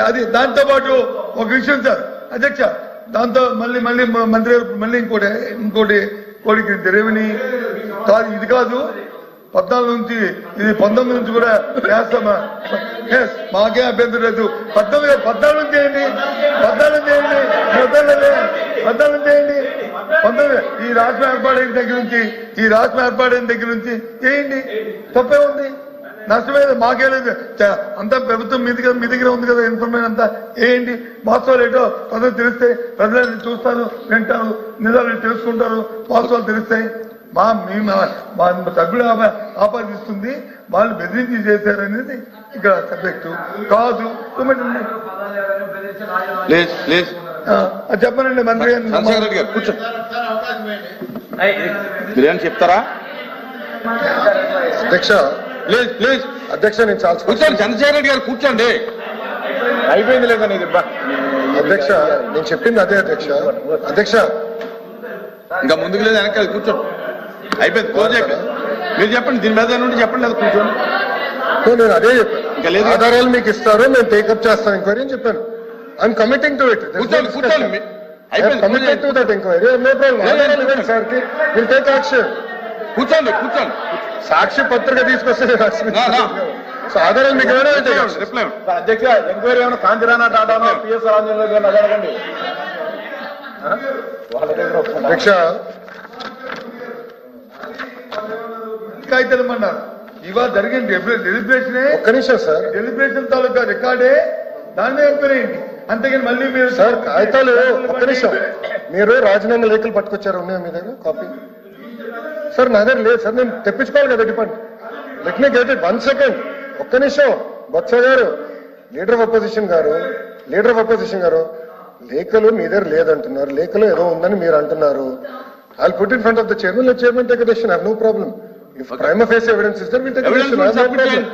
అది దాంతో పాటు ఒక విషయం సార్ అధ్యక్ష దాంతో మళ్ళీ మళ్ళీ మంత్రి మళ్ళీ ఇంకోటి ఇంకోటి కోడికి రెవెన్యూ కాదు ఇది కాదు. పద్నాలుగు నుంచి ఇది పంతొమ్మిది నుంచి కూడా చేస్తామా మాకే అభ్యంతరం లేదు. పద్నాలుగు పద్నాలుగు నుంచి చేయండి పద్నాలుగు చేయండి వద్దలే పద్నాలుగు చేయండి పంతొమ్మిది ఈ రాష్ట్రం ఏర్పాటైన దగ్గర నుంచి ఈ రాష్ట్రం ఏర్పాటైన దగ్గర నుంచి చేయండి తప్పే ఉంది. నష్టమేది మాకే లేదు. అంతా ప్రభుత్వం మీ దగ్గర మీ దగ్గర ఉంది కదా ఇన్ఫర్మేషన్ అంతా. ఏంటి? వాస్తవాలు ఏంటో ప్రజలు తెలిస్తే ప్రజలు చూస్తారు వింటారు నిజాలు తెలుసుకుంటారు వాస్తవాలు తెలుస్తాయి. మా మీ మా- ఆప- ఆపాదిస్తుంది. వాళ్ళు బెదిరించి చేశారనేది ఇక్కడ సబ్జెక్టు. కాదు. చెప్పనండి మంత్రి గారు. చెప్తారా? అధ్యక్ష ప్లీజ్ ప్లీజ్. అధ్యక్ష నేను చాలా కూర్చోండి చంద్రశేఖర్ రెడ్డి గారు కూర్చోండి. అయిపోయింది లేదని అధ్యక్ష నేను చెప్పింది అదే అధ్యక్ష. అధ్యక్ష. ఇంకా ముందుకు లేదు వెనకాల కూర్చోండి అయిపోయింది క్లోజ్ అయిపోయింది మీరు చెప్పండి దీని మీద నుండి చెప్పండి అది కూర్చోండి. నేను అదే ఇంకా లేదు. చెప్పాను ఆధారాలు మీకు ఇస్తారు నేను టేకప్ చేస్తాను ఎంక్వైరీ అని చెప్పాను. ఐఎమ్ కమిటింగ్ టు ఇట్ కూర్చోండి కూర్చోండి. Committed to. That enquiry no problem లేదు. సార్ విల్ టేక్ యాక్షన్ కూర్చోండి కూర్చోండి. సాక్షి పత్రిక తీసుకొస్తే నేను యాక్షన్ నా, నా. సో ఆధారాలు మీకు ఏమైనా action. రిప్లై అధ్యక్ష ఎంక్వైరీ ఏమైనా కాంతిరానా టాటానో పిఎస్ రాజేంద్ర గారిని అడగండి. అధ్యక్ష. కాగితాలు ఇమ్మన్నారు ఇవాళ జరిగిన డెలిబ్రేషనే ఒక్క నిమిషం సార్. డెలిబ్రేషన్ తాలూకా రికార్డే? దాన్ని ఎంక్వైరీ అంతేగాని మళ్ళీ మీరు సార్ కాగితాలు ఒక్క నిమిషం. మీరు రాజీనామా లేఖలు పట్టుకొచ్చారు ఉన్నాయా మీ దగ్గర? కాపీ? సార్ నా దగ్గర లేదు సార్ నేను తెప్పించుకోవాలి కదా depart. Let me get it one second ఒక్క నిమిషం. Botsa garu leader of opposition garu leader of opposition garu లేఖలు మీ దగ్గర లేదంటున్నారు. లేఖలు ఏదో ఉందని మీరు అంటున్నారు. I put in front of the chairman let chairman take decision have no problem if prima facie evidence is there will take Evidence decision will no submit problem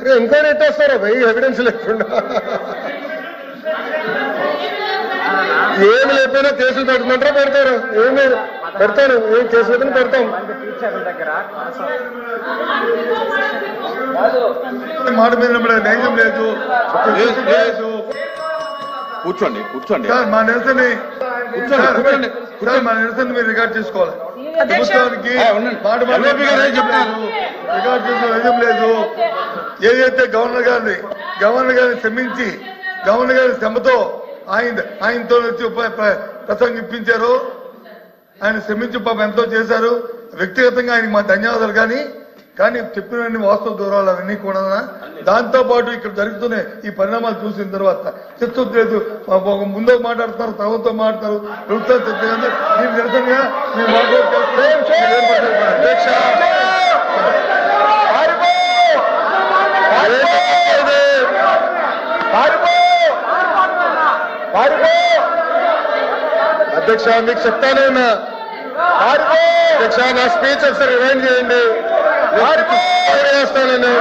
అరే enquiry ఎట్టేస్తారా భయ్ ఎవిడెన్స్ లేకుండా? ఏమి లేకపోయినా కేసులు పెట్టమంటారా? పెడతారు. ఏమి పెడతాను. ఏం కేసులు పెట్టినా పెడతాం. మాట మీద నైజం లేదు. లేదు, లేదు. కూర్చోండి కూర్చోండి. సార్ మా నిరసన కూర్చోండి, మా నిరసన మీరు రికార్డ్ చేసుకోవాలి. ప్రభుత్వానికి ఏం? రికార్డ్ చేసుకో నిజం లేదు. ఏదైతే గవర్నర్ గారిని గవర్నర్ గారిని శ్రమించి గవర్నర్ గారి శ్రమతో ఆయన ఆయనతో వచ్చి ప్రసంగిప్పించారు ఆయన శ్రమించి పాపం ఎంతో చేశారు. వ్యక్తిగతంగా ఆయనకి మా ధన్యవాదాలు కానీ కానీ చెప్పినవన్నీ వాస్తవ దూరాలు అవన్నీ కూడా దాంతో పాటు ఇక్కడ జరుగుతున్న ఈ పరిణామాలు చూసిన తర్వాత చిత్తశుద్ధి లేదు ఒక ముందు మాట్లాడతారు తర్వాత మాట్లాడతారు. ప్రభుత్వం చెప్తే మీరు నిరసనగా మాట్లాడుతున్నారు అధ్యక్ష మీకు చెప్తానే ఉన్నా అధ్యక్ష నా స్పీచ్ ఒకసారి రివైండ్ చేయండి చేస్తాను నేను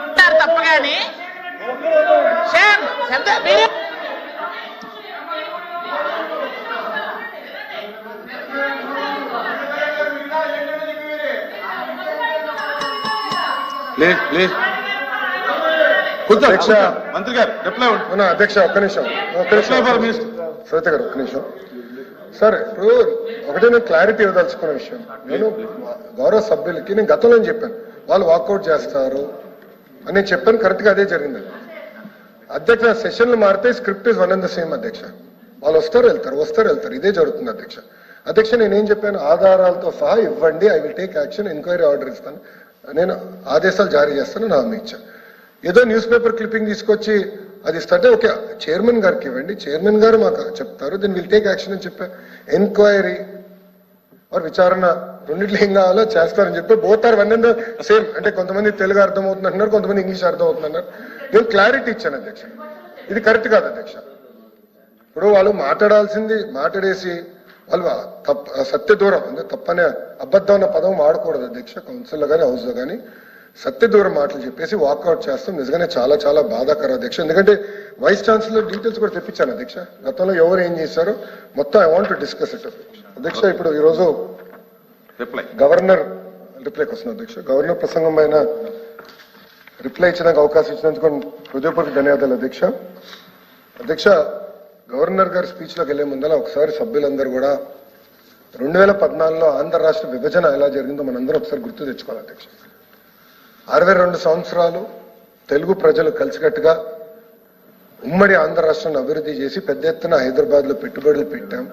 ఉంటారు తప్ప కానీ ప్లీజ్ ప్లీజ్. కూర్చోండి అధ్యక్ష. కూర్చోండి. మంత్రి గారు రిప్లై ఉంటుంది అవునా అధ్యక్ష ఒక్క నిమిషం. ఒక్క రిప్లై ఫర్ నిమిషం మినిస్టర్. శ్వేత గారు ఒక్క నిమిషం. సార్ ఇప్పుడు ఒకటే నేను క్లారిటీ ఇవ్వదలుచుకున్న విషయం. నేను గౌరవ సభ్యులకి నేను గతంలో చెప్పాను. వాళ్ళు వాకౌట్ చేస్తారు అని నేను చెప్పాను కరెక్ట్గా అదే జరిగింది. అధ్యక్ష సెషన్లు మారితే script is one and the same అధ్యక్ష. వాళ్ళు వస్తారు వెళ్తారు వస్తారు వెళ్తారు. ఇదే జరుగుతుంది అధ్యక్ష. అధ్యక్ష నేనేం చెప్పాను? ఆధారాలతో సహా ఇవ్వండి I will take action enquiry order ఇస్తాను. నేను ఆదేశాలు జారీ చేస్తాను నా హామీ ఇచ్చాను ఏదో న్యూస్ పేపర్ క్లిప్పింగ్ తీసుకొచ్చి అది ఇస్తాంటే ఓకే చైర్మన్ గారికి ఇవ్వండి. చైర్మన్ గారు మాకు చెప్తారు దీన్ని విల్ టేక్ యాక్షన్ అని చెప్పా. ఎంక్వైరీ వారు విచారణ రెండిట్లో ఏం కావాలో చేస్తారని చెప్పి బోత్ వన్ అండ్ సేమ్ అంటే కొంతమంది తెలుగు అర్థం అవుతుంది అంటున్నారు కొంతమంది ఇంగ్లీష్ అర్థం అవుతున్నారు అన్నారు నేను క్లారిటీ ఇచ్చాను అధ్యక్ష. ఇది కరెక్ట్ కాదు అధ్యక్ష. ఇప్పుడు వాళ్ళు మాట్లాడాల్సింది మాట్లాడేసి వాళ్ళు తప్ప సత్య దూరం అంటే తప్పనే అబద్ధం అన్న పదం వాడకూడదు అధ్యక్ష కౌన్సిల్లో కానీ హౌస్లో కానీ సత్య దూరం మాటలు చెప్పేసి వాకౌట్ చేస్తాం. నిజంగానే చాలా చాలా బాధాకర అధ్యక్ష. ఎందుకంటే వైస్ ఛాన్సలర్ డీటెయిల్స్ కూడా తెప్పించాను అధ్యక్ష. గతంలో ఎవరు ఏం చేశారో మొత్తం ఐ వాంట్ డిస్కస్ ఇట్ అధ్యక్ష ఇప్పుడు ఈరోజు రిప్లై గవర్నర్ రిప్లైకి వస్తుంది అధ్యక్ష. గవర్నర్ ప్రసంగం పైన రిప్లై ఇచ్చడానికి అవకాశం ఇచ్చినందుకు హృదయపూర్వక ధన్యవాదాలు అధ్యక్ష. అధ్యక్ష గవర్నర్ గారి స్పీచ్లోకి వెళ్ళే ముందర ఒకసారి సభ్యులందరూ కూడా రెండు వేల పద్నాలుగులో ఆంధ్ర రాష్ట్ర విభజన ఎలా జరిగిందో మనందరం ఒకసారి గుర్తు తెచ్చుకోవాలి అధ్యక్ష. అరవై రెండు సంవత్సరాలు తెలుగు ప్రజలు కలిసికట్టుగా ఉమ్మడి ఆంధ్ర రాష్ట్రాన్ని అభివృద్ధి చేసి పెద్ద ఎత్తున హైదరాబాద్లో పెట్టుబడులు పెట్టాం.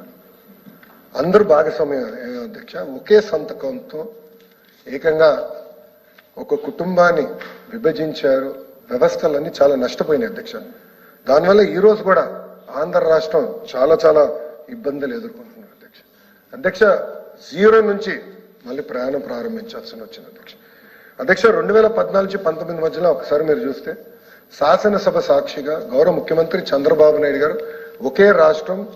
అందరూ భాగస్వామ్యం అధ్యక్ష ఒకే సంతకంతో ఏకంగా ఒక కుటుంబాన్ని విభజించారు. వ్యవస్థలన్నీ చాలా నష్టపోయినాయి అధ్యక్ష. దానివల్ల ఈరోజు కూడా ఆంధ్ర రాష్ట్రం చాలా చాలా ఇబ్బందులు ఎదుర్కొంటున్నారు అధ్యక్ష. అధ్యక్ష జీరో నుంచి మళ్ళీ ప్రయాణం ప్రారంభించాల్సి వచ్చింది అధ్యక్ష. అధ్యక్ష రెండు వేల పద్నాలుగు పంతొమ్మిది మధ్యలో ఒకసారి మీరు చూస్తే శాసనసభ సాక్షిగా గౌరవ ముఖ్యమంత్రి చంద్రబాబు నాయుడు గారు ఒకే రాష్ట్రం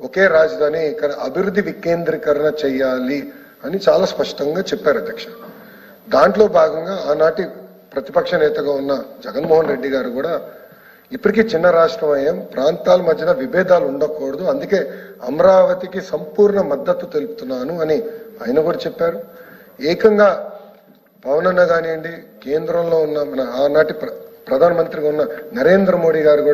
ఒకే రాజధాని ఇక్కడ అభివృద్ధి వికేంద్రీకరణ చేయాలి అని చాలా స్పష్టంగా చెప్పారు అధ్యక్ష. దాంట్లో భాగంగా ఆనాటి ప్రతిపక్ష నేతగా ఉన్న జగన్మోహన్ రెడ్డి గారు కూడా ఇప్పటికీ చిన్న రాష్ట్రం అయ్యాం ప్రాంతాల మధ్యన విభేదాలు ఉండకూడదు. అందుకే అమరావతికి సంపూర్ణ మద్దతు తెలుపుతున్నాను అని ఆయన కూడా చెప్పారు. ఏకంగా పవన్ అన్న కానివ్వండి కేంద్రంలో ఉన్న మన ఆనాటి ప్ర- ప్రధానమంత్రిగా ఉన్న నరేంద్ర మోడీ గారు కూడా